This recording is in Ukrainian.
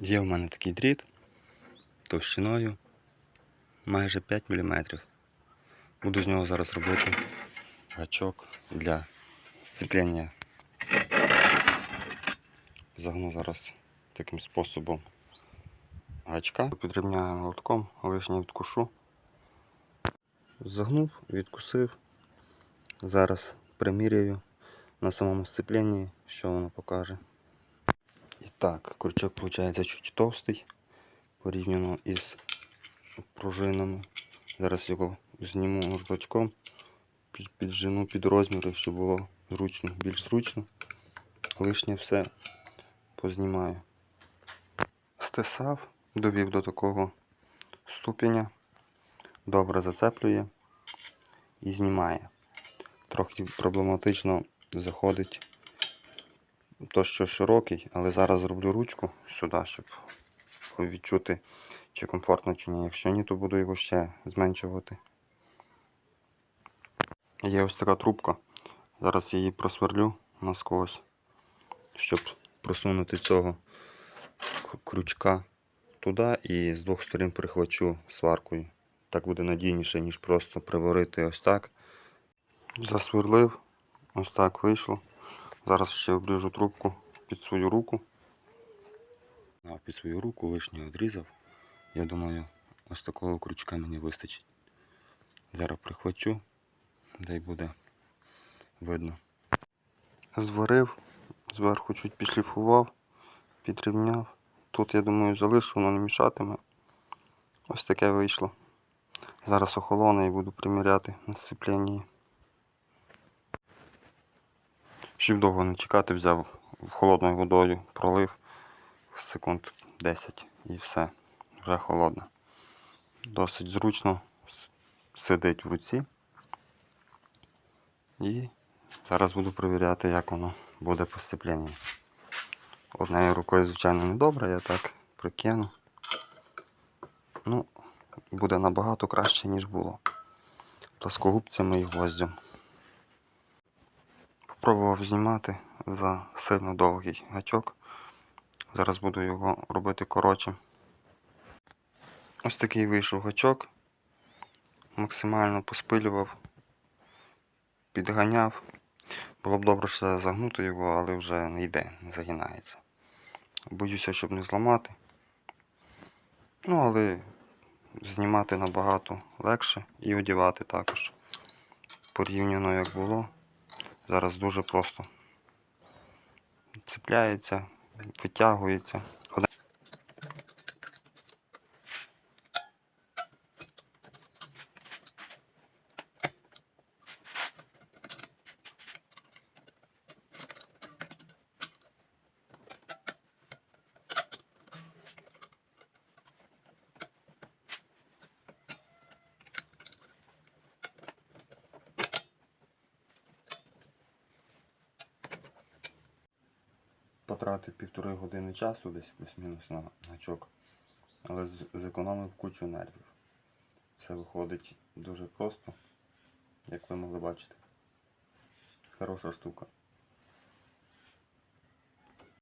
Є в мене такий дріт товщиною майже 5 мм. Буду з нього зараз робити гачок для сцеплення. Загну зараз таким способом гачка. Підрівняю молотком, лишнє відкушу. Загнув, відкусив. Зараз приміряю на самому сцепленні, що воно покаже. Так, крючок виходить чуть товстий порівняно із пружинами. Зараз його зніму нождачком, під- піджену під розміри, щоб було зручно, більш зручно. Лишнє все познімаю. Стисав, довів до такого ступеня, добре зацеплює і знімає. Трохи проблематично заходить то, що широкий, але зараз зроблю ручку сюди, щоб відчути, чи комфортно, чи ні. Якщо ні, то буду його ще зменшувати. Є ось така трубка. Зараз її просверлю насквозь, щоб просунути цього крючка туди і з двох сторін прихвачу сваркою. Так буде надійніше, ніж просто приварити ось так. Засверлив, ось так вийшло. Зараз ще обріжу трубку під свою руку. А під свою руку лишнє відрізав. Я думаю, ось такого крючка мені вистачить. Зараз прихвачу, де й буде видно. Зварив, зверху чуть підшліфував, підрівняв. Тут, я думаю, залишу, воно не мішатиме. Ось таке вийшло. Зараз охолоне і буду приміряти на сцепленні. Щоб довго не чекати, взяв холодною водою, пролив секунд 10 і все, вже холодно. Досить зручно сидить в руці. І зараз буду перевіряти, як воно буде по сцепленню. Однією рукою, звичайно, не добре, я так прикину. Ну, буде набагато краще, ніж було. Пласкогубцями і гвоздем. Попробував знімати за сильно довгий гачок. Зараз буду його робити коротше. Ось такий вийшов гачок. Максимально поспилював, підганяв. Було б добре ще загнути його, але вже не йде, не загинається. Боюся, щоб не зламати. Ну, але знімати набагато легше і одягати також. Порівняно як було. Зараз дуже просто. Цепляється, витягується. Потратив півтори години часу, десь плюс-мінус на гачок, але зекономив кучу нервів. Все виходить дуже просто, як ви могли бачити. Хороша штука.